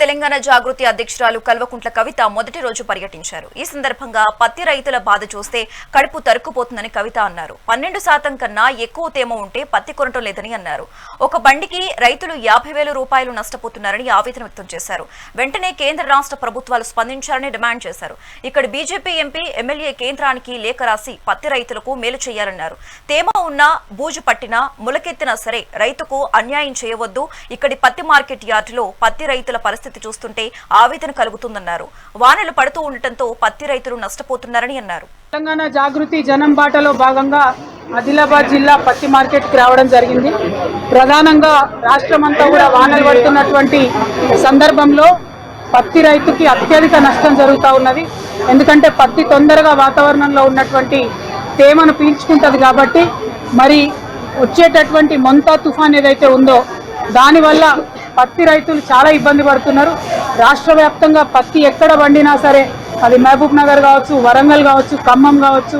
తెలంగాణ జాగృతి అధ్యక్షురాలు కల్వకుంట్ల కవిత మొదటి రోజు పర్యటించారు. ఈ సందర్భంగా పత్తి రైతుల బాధ చూస్తే కడుపు తరుక్కుపోతుందని కవిత అన్నారు. పన్నెండు శాతం కన్నా ఎక్కువ తేమ ఉంటే పత్తి కొనటం లేదని అన్నారు. ఒక బండికి రైతులు యాభై వేల రూపాయలు నష్టపోతున్నారని ఆవేదన వ్యక్తం చేశారు. వెంటనే కేంద్ర రాష్ట్ర ప్రభుత్వాలు స్పందించాలని డిమాండ్ చేశారు. ఇక్కడ బీజేపీ ఎంపీ ఎమ్మెల్యే కేంద్రానికి లేఖ రాసి పత్తి రైతులకు మేలు చేయాలన్నారు. తేమ ఉన్నా బూజు పట్టినా ములకెత్తినా సరే రైతుకు అన్యాయం చేయవద్దు. ఇక్కడి పత్తి మార్కెట్ యార్డులో పత్తి రైతుల పరిస్థితి పరిస్థితి చూస్తుంటే ఆవేదన కలుగుతుందన్నారు. వానలు పడుతూ ఉండటంతో పత్తి రైతులు నష్టపోతున్నారని అన్నారు. తెలంగాణ జాగృతి జనం బాటలో భాగంగా ఆదిలాబాద్ జిల్లా పత్తి మార్కెట్కి రావడం జరిగింది. ప్రధానంగా రాష్ట్రమంతా కూడా వానలు పడుతున్నటువంటి సందర్భంలో పత్తి రైతుకి అత్యధిక నష్టం జరుగుతూ ఉన్నది. ఎందుకంటే పత్తి తొందరగా వాతావరణంలో ఉన్నటువంటి తేమను పీల్చుకుంటుంది కాబట్టి మరి వచ్చేటటువంటి మొంతా తుఫాన్ ఏదైతే ఉందో దానివల్ల పత్తి రైతులు చాలా ఇబ్బంది పడుతున్నారు. రాష్ట్ర వ్యాప్తంగా పత్తి ఎక్కడ పండినా సరే అది మహబూబ్ నగర్ కావచ్చు వరంగల్ కావచ్చు ఖమ్మం కావచ్చు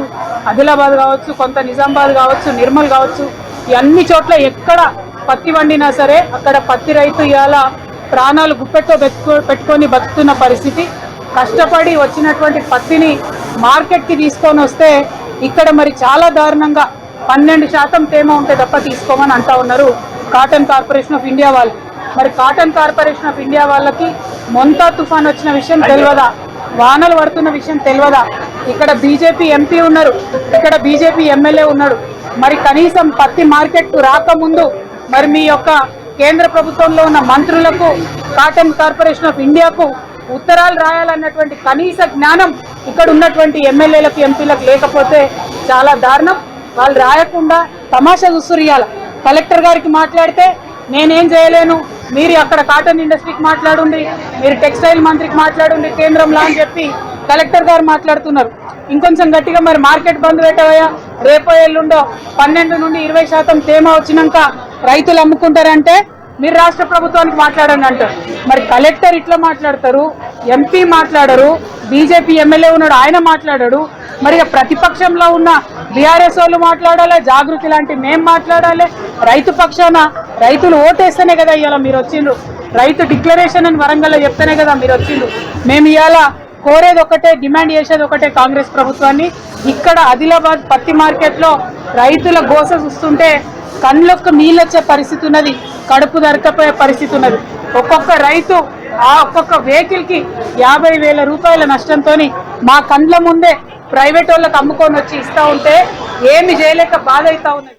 ఆదిలాబాద్ కావచ్చు కొంత నిజామాబాద్ కావచ్చు నిర్మల్ కావచ్చు అన్ని చోట్ల ఎక్కడ పత్తి పండినా సరే అక్కడ పత్తి రైతు ఇవాళ ప్రాణాలు గుప్పెట్లో పెట్టుకో పెట్టుకొని బతుకుతున్న పరిస్థితి. కష్టపడి వచ్చినటువంటి పత్తిని మార్కెట్కి తీసుకొని వస్తే ఇక్కడ మరి చాలా దారుణంగా పన్నెండు శాతం తేమ ఉంటే తప్ప తీసుకోమని అంటా ఉన్నారు కాటన్ కార్పొరేషన్ ఆఫ్ ఇండియా వాళ్ళు. మరి కాటన్ కార్పొరేషన్ ఆఫ్ ఇండియా వాళ్ళకి మొంతా తుఫాన్ వచ్చిన విషయం తెలియదా వానలు పడుతున్న విషయం తెలియదా ఇక్కడ బీజేపీ ఎంపీ ఉన్నారు ఇక్కడ బీజేపీ ఎమ్మెల్యే ఉన్నాడు. మరి కనీసం పత్తి మార్కెట్ రాకముందు మరి మీ యొక్క కేంద్ర ప్రభుత్వంలో ఉన్న మంత్రులకు కాటన్ కార్పొరేషన్ ఆఫ్ ఇండియాకు ఉత్తరాలు రాయాలన్నటువంటి కనీస జ్ఞానం ఇక్కడ ఉన్నటువంటి ఎమ్మెల్యేలకు ఎంపీలకు లేకపోతే చాలా దారుణం. వాళ్ళు రాయకుండా తమాషా చూస్తురియాల కలెక్టర్ గారికి మాట్లాడితే నేనేం చేయలేను మీరు అక్కడ కాటన్ ఇండస్ట్రీకి మాట్లాడుండి మీరు టెక్స్టైల్ మంత్రికి మాట్లాడుండి కేంద్రంలో అని చెప్పి కలెక్టర్ గారు మాట్లాడుతున్నారు. ఇంకొంచెం గట్టిగా మరి మార్కెట్ బంద్ పెట్టవయ్యా. రేపో ఎల్లుండో పన్నెండు నుండి ఇరవై శాతం తేమ వచ్చినాక రైతులు అమ్ముకుంటారంటే మీరు రాష్ట్ర ప్రభుత్వానికి మాట్లాడండి అంటారు. మరి కలెక్టర్ ఇట్లా మాట్లాడతారు ఎంపీ మాట్లాడరు బీజేపీ ఎమ్మెల్యే ఉన్నాడు ఆయన మాట్లాడాడు. మరి ప్రతిపక్షంలో ఉన్న బీఆర్ఎస్ వాళ్ళు మాట్లాడాలి జాగృతి లాంటి మేం మాట్లాడాలి. రైతు పక్షాన రైతులు ఓటేస్తేనే కదా ఇవాళ మీరు వచ్చిండ్రు. రైతు డిక్లరేషన్ అని వరంగల్లో చెప్తేనే కదా మీరు వచ్చిండ్రు. మేము ఇవాళ కోరేది ఒకటే డిమాండ్ చేసేది ఒకటే కాంగ్రెస్ ప్రభుత్వాన్ని. ఇక్కడ ఆదిలాబాద్ పత్తి మార్కెట్లో రైతుల గోస చూస్తుంటే కళ్ళొక్క నీళ్ళొచ్చే పరిస్థితి ఉన్నది కడుపు దరకపోయే పరిస్థితి ఉన్నది. ఒక్కొక్క రైతు ఆ ఒక్కొక్క వెహికల్కి యాభై వేల రూపాయల నష్టంతో మా కండ్ల ముందే ప్రైవేట్ వాళ్ళకి అమ్ముకొని వచ్చి ఇస్తా ఉంటే ఏమి చేయలేక బాధ అవుతా ఉన్నది.